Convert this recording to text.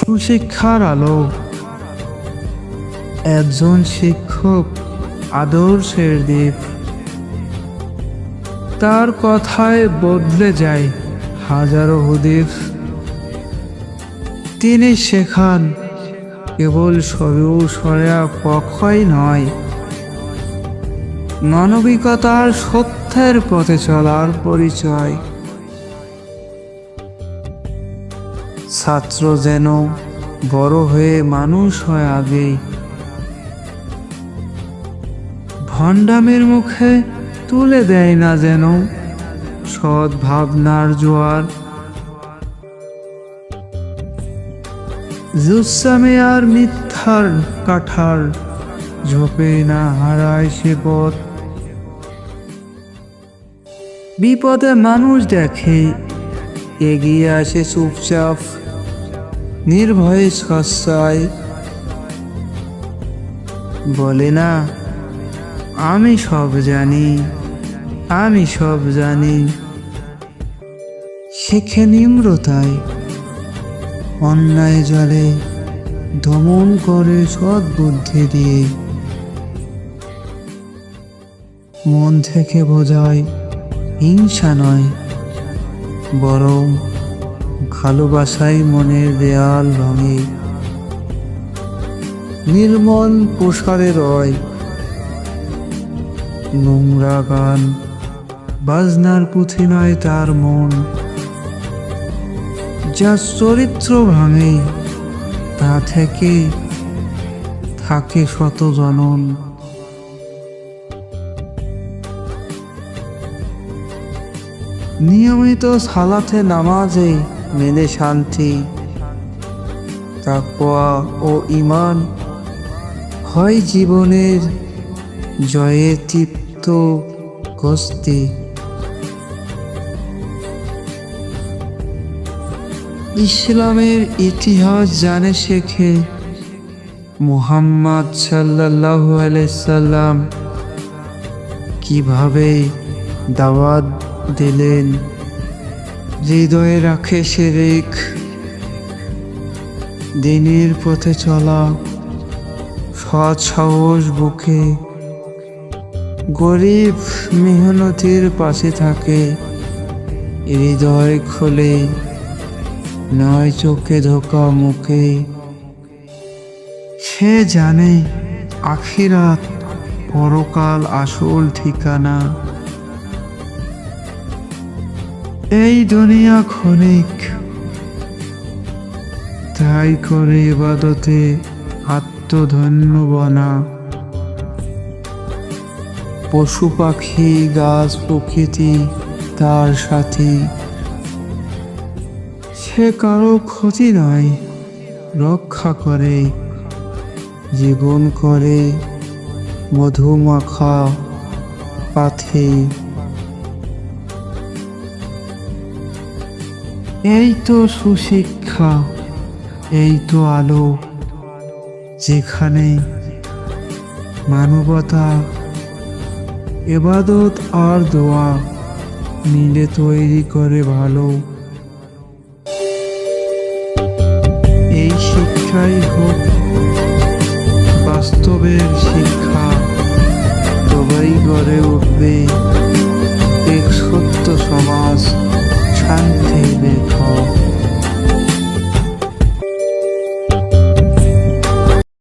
সুশিক্ষার আলো। একজন শিক্ষক আদর্শের দ্বীপ। তার কথায় বদলে যায় হাজারো হুদিফ তিনি শেখান, কেবল সরু সরা পক্ষই নয়। মানবিকতার সত্যের পথে চলার পরিচয়। ছাত্র যেন বড় হয়ে মানুষ হয় আগেই। ভণ্ডামের মুখে তুলে দেয় না যেন সৎ ভাবনার জোয়ার। জুসামে আর মিথ্যার কাঠার ঝোপে না হারায় সে পথ। বিপদে মানুষ দেখে, এগিয়ে আসে চুপচাপ। নির্ভয়ে সস্তায় বলে না, আমি সব জানি, আমি সব জানি। শেখে নিম্রতায়, অন্যায় জলে দমন করে সৎ বুদ্ধি দিয়ে। মন থেকে বোঝায় হিংসা নয়, বরং ভালোবাসাই মনের দেয়াল ভাঙে। নির্মল প্রসারে রয়। নোংরা গান বাজনার পুঁথি নয় তার মন। যা চরিত্র ভাঙে, তা থেকে থাকে শত জনন। নিয়মিত সালাতে নামাজে মেলে শান্তি, তাকওয়া ও ইমান হয় জীবনের জয়ে তৃপ্ত গস্তি। ইসলামের ইতিহাস জানে শেখে মুহাম্মদ সাল্লাল্লাহু সাল্লাম। কীভাবে দাওয়াত দিলেন হৃদয়ে রাখে শেরেক দিনের পথে চলা সৎ সাহস বুকে। গরিব মেহনতির পাশে থাকে হৃদয় খোলে, নয় চোখে ধোকা মুখে। সে জানে আখিরাত পরকাল আসল ঠিকানা। এই দুনিয়া ক্ষণিক। তাই করে ইবাদতে আত্মধন্য বনা। পশু পাখি, গাছ প্রকৃতি তার সাথী। সে কারও ক্ষতি নয়, রক্ষা করে, জীবন করে, মধুমাখা পাথে। এই তো সুশিক্ষা, এই তো আলো, যেখানে মানবতা, এবাদত আর দোয়া মিলে তৈরি করে ভালো। এই শিক্ষাই হোক